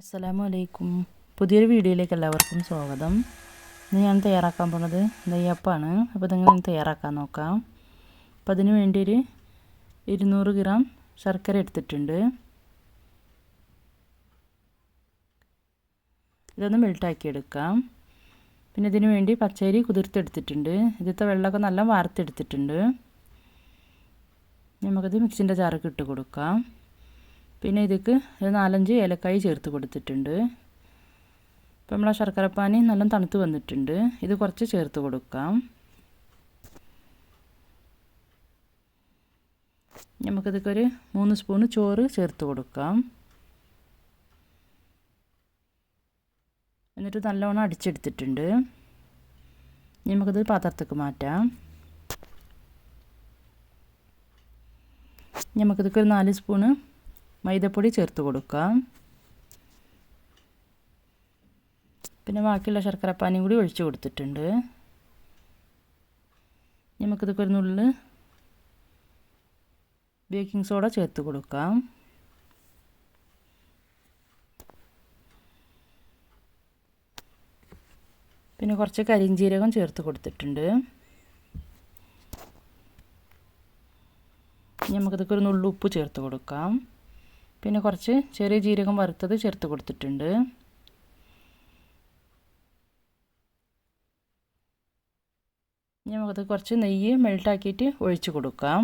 അസ്സലാമു അലൈക്കും പുതിയൊരു വീഡിയോയിലേക്ക് എല്ലാവർക്കും സ്വാഗതം. ഇന്ന് ഞാൻ തയ്യാറാക്കാൻ പോണത് നെയ്യപ്പാണ്. അപ്പോൾ ഇതെങ്ങനെ തയ്യാറാക്കാൻ നോക്കാം. അപ്പോൾ അതിന് വേണ്ടി ഒരു ഇരുന്നൂറ് ഗ്രാം ശർക്കര എടുത്തിട്ടുണ്ട്. ഇതൊന്ന് മെൽട്ടാക്കി എടുക്കാം പിന്നെ ഇതിന് വേണ്ടി പച്ചരി കുതിർത്തെടുത്തിട്ടുണ്ട്. ഇതിലത്തെ വെള്ളമൊക്കെ നല്ല വാർത്തെടുത്തിട്ടുണ്ട് നമുക്കത് മിക്സിന്റെ ജാറൊക്കെ ഇട്ട് കൊടുക്കാം. പിന്നെ ഇതിക്ക് ഒരു നാലഞ്ച് ഏലക്കായി ചേർത്ത് കൊടുത്തിട്ടുണ്ട്. ഇപ്പം നമ്മളെ ശർക്കരപ്പാനി നല്ല തണുത്ത് വന്നിട്ടുണ്ട്. ഇത് കുറച്ച് ചേർത്ത് കൊടുക്കാം. നമുക്കിതൊക്കെ മൂന്ന് സ്പൂണ് ചോറ് ചേർത്ത് കൊടുക്കാം. എന്നിട്ട് നല്ലോണം അടിച്ചെടുത്തിട്ടുണ്ട്. നമുക്കിത് പാത്രത്തേക്ക് മാറ്റാം. നമുക്കിതൊക്കെ ഒരു നാല് സ്പൂണ് മൈദപ്പൊടി ചേർത്ത് കൊടുക്കാം പിന്നെ ബാക്കിയുള്ള ശർക്കരപ്പാനിയും കൂടി ഒഴിച്ചു കൊടുത്തിട്ടുണ്ട്. നമുക്കിതൊക്കെ ഒരു നുള്ളിൽ ബേക്കിംഗ് സോഡ ചേർത്ത് കൊടുക്കാം. പിന്നെ കുറച്ച് കരിഞ്ചീരകം ചേർത്ത് കൊടുത്തിട്ടുണ്ട്. നമുക്കിതൊക്കെ ഒരു നുള്ളു ഉപ്പ് ചേർത്ത് കൊടുക്കാം. പിന്നെ കുറച്ച് ചെറിയ ജീരകം വറുത്തത് ചേർത്ത് കൊടുത്തിട്ടുണ്ട്. നമുക്കത് കുറച്ച് നെയ്യ് മെൽട്ടാക്കിയിട്ട് ഒഴിച്ച് കൊടുക്കാം.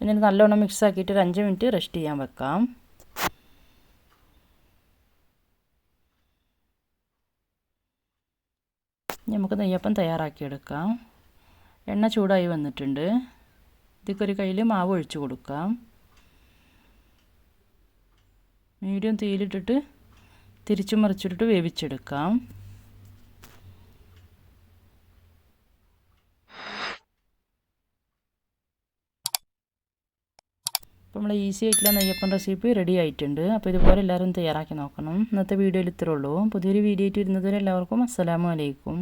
എന്നിട്ട് നല്ലോണം മിക്സ് ആക്കിയിട്ട് ഒരു അഞ്ച് മിനിറ്റ് റെസ്റ്റ് ചെയ്യാൻ വെക്കാം. നമുക്ക് നെയ്യപ്പം തയ്യാറാക്കിയെടുക്കാം. എണ്ണ ചൂടായി വന്നിട്ടുണ്ട്. ഇതിക്കൊരു കയ്യിൽ മാവ് ഒഴിച്ച് കൊടുക്കാം. മീഡിയം തീയിലിട്ടിട്ട് തിരിച്ചു മറിച്ചിട്ടിട്ട് വേവിച്ചെടുക്കാം. അപ്പോൾ നമ്മൾ ഈസി ആയിട്ടുള്ള നെയ്യപ്പം റെസിപ്പി റെഡി ആയിട്ടുണ്ട്. അപ്പോൾ ഇതുപോലെ എല്ലാവരും തയ്യാറാക്കി നോക്കണം. ഇന്നത്തെ വീഡിയോയിൽ ഇത്രയുള്ളൂ പുതിയൊരു വീഡിയോ ആയിട്ട് വരുന്നതുവരെ എല്ലാവർക്കും അസ്സലാമു അലൈക്കും.